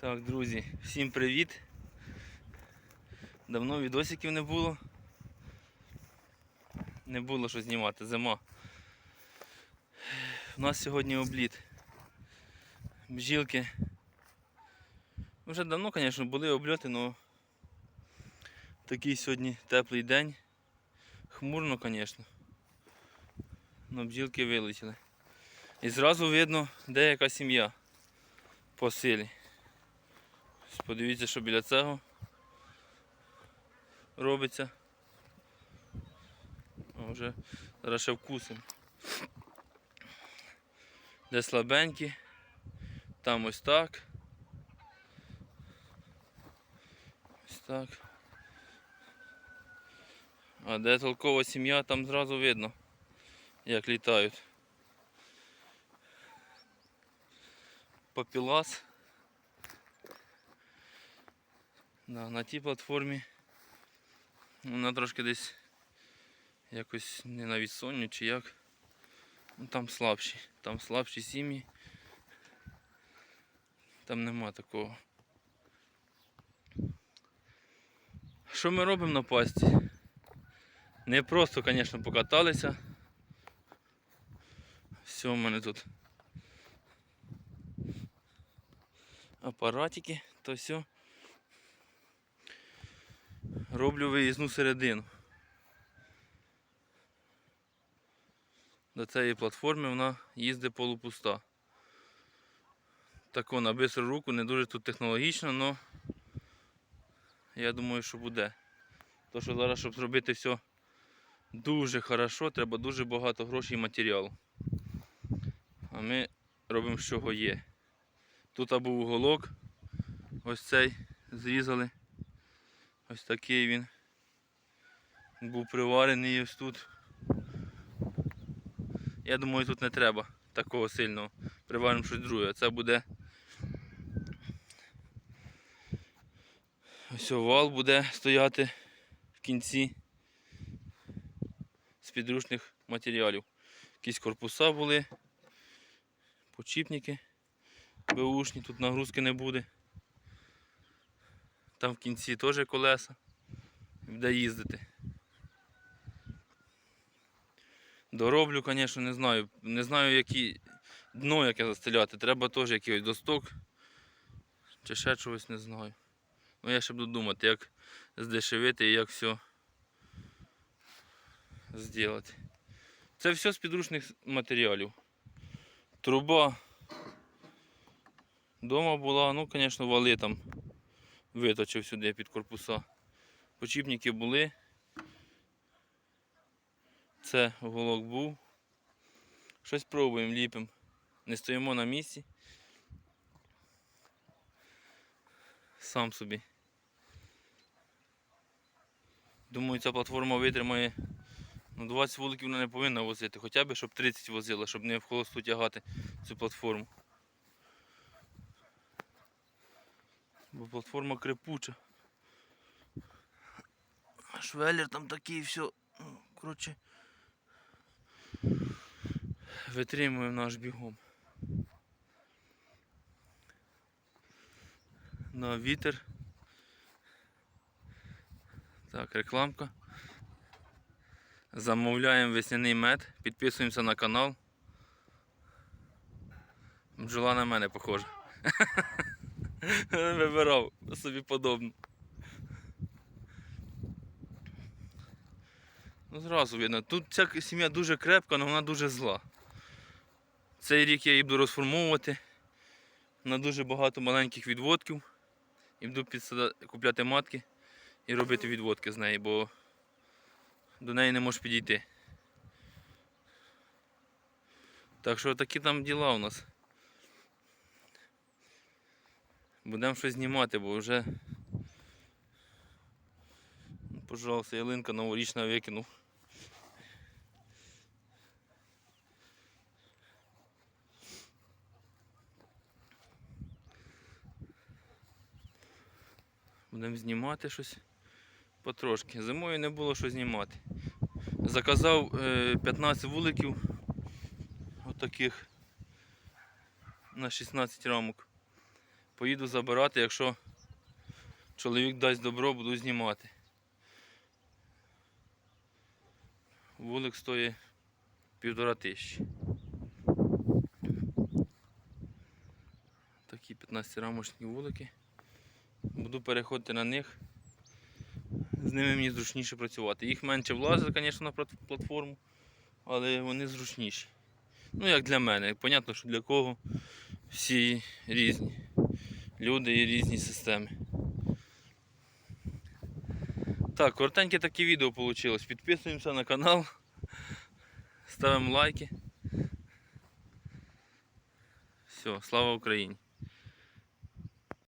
Так, друзі, всім привіт. Давно відосиків не було. Не було що знімати, зима. У нас сьогодні обліт. Бжілки. Вже давно, звісно, були обльоти, але такий сьогодні теплий день. Хмурно, звісно. Но бджілки вилетіли. І зразу видно, де яка сім'я по силі. Подивіться, що біля цього робиться. А вже зараз ще вкусимо. Де слабенькі, там ось так. Ось так. А де толкова сім'я, там зразу видно, як літають. Папілас. Да, на тій платформі вона трошки десь якось не на відсонню чи як. Ну, там слабші. Там слабші сім'ї. Там нема такого. Що ми робимо на пасті? Не просто, звісно, покаталися. Все в мене тут. Апаратики, то все. Роблю виїзну середину. До цієї платформи вона їздить полупуста. Тако на бистру руку, не дуже тут технологічно, але я думаю, що буде. То що зараз, щоб зробити все дуже хорошо, треба дуже багато грошей і матеріалу. А ми робимо чого є. Тут був уголок, ось цей зрізали. Ось такий він. Був приварений ось тут. Я думаю, тут не треба такого сильного. Приваримо щось друге. Це буде. Ось вал буде стояти в кінці з підручних матеріалів. Якісь корпуса були, почіпники беушні, тут нагрузки не буде. Там в кінці теж колеса. Буде їздити. Дороблю, звісно, не знаю. Не знаю, які дно яке застеляти. Треба теж якийсь досток. Чи ще чогось не знаю. Ну я ще буду думати, як здешевити і як все зробити. Це все з підручних матеріалів. Труба дома була, ну, звісно, вали там виточив сюди під корпуса. Почіпники були. Це уголок був. Щось пробуємо, ліпимо. Не стоїмо на місці. Сам собі. Думаю, ця платформа витримає. Ну, 20 вуликів вона не повинна возити, хоча б щоб 30 возила, щоб не в холосту тягати цю платформу. Бо платформа крепуча. Швеллер там такий все. ну, Коротше. Витримує наш бігом. На вітер. Так, рекламка. Замовляємо весняний мед, підписуємося на канал. Бджола на мене похожа. Вибирав собі подобно. Ну зразу видно. Тут ця сім'я дуже крепка, але вона дуже зла. Цей рік я її буду розформовувати на дуже багато маленьких відводків. І буду купляти матки і робити відводки з неї, бо до неї не можеш підійти. Так що такі там діла у нас. Будемо щось знімати, бо вже, ну, пожалуйста, ялинка новорічна викинув. Будемо знімати щось потрошки. Зимою не було що знімати. Заказав е, 15 вуликів отаких на 16 рамок. Поїду забирати, якщо чоловік дасть добро, буду знімати. Вулик стоїть півтора тисячі. Такі 15-рамочні вулики. Буду переходити на них. З ними мені зручніше працювати. Їх менше влазить, звісно, на платформу, але вони зручніші. Ну, як для мене. Понятно, що для кого всі різні. Люди і різні системи. Так, коротеньке таке відео вийшло. Підписуємося на канал, ставимо лайки. Все, слава Україні!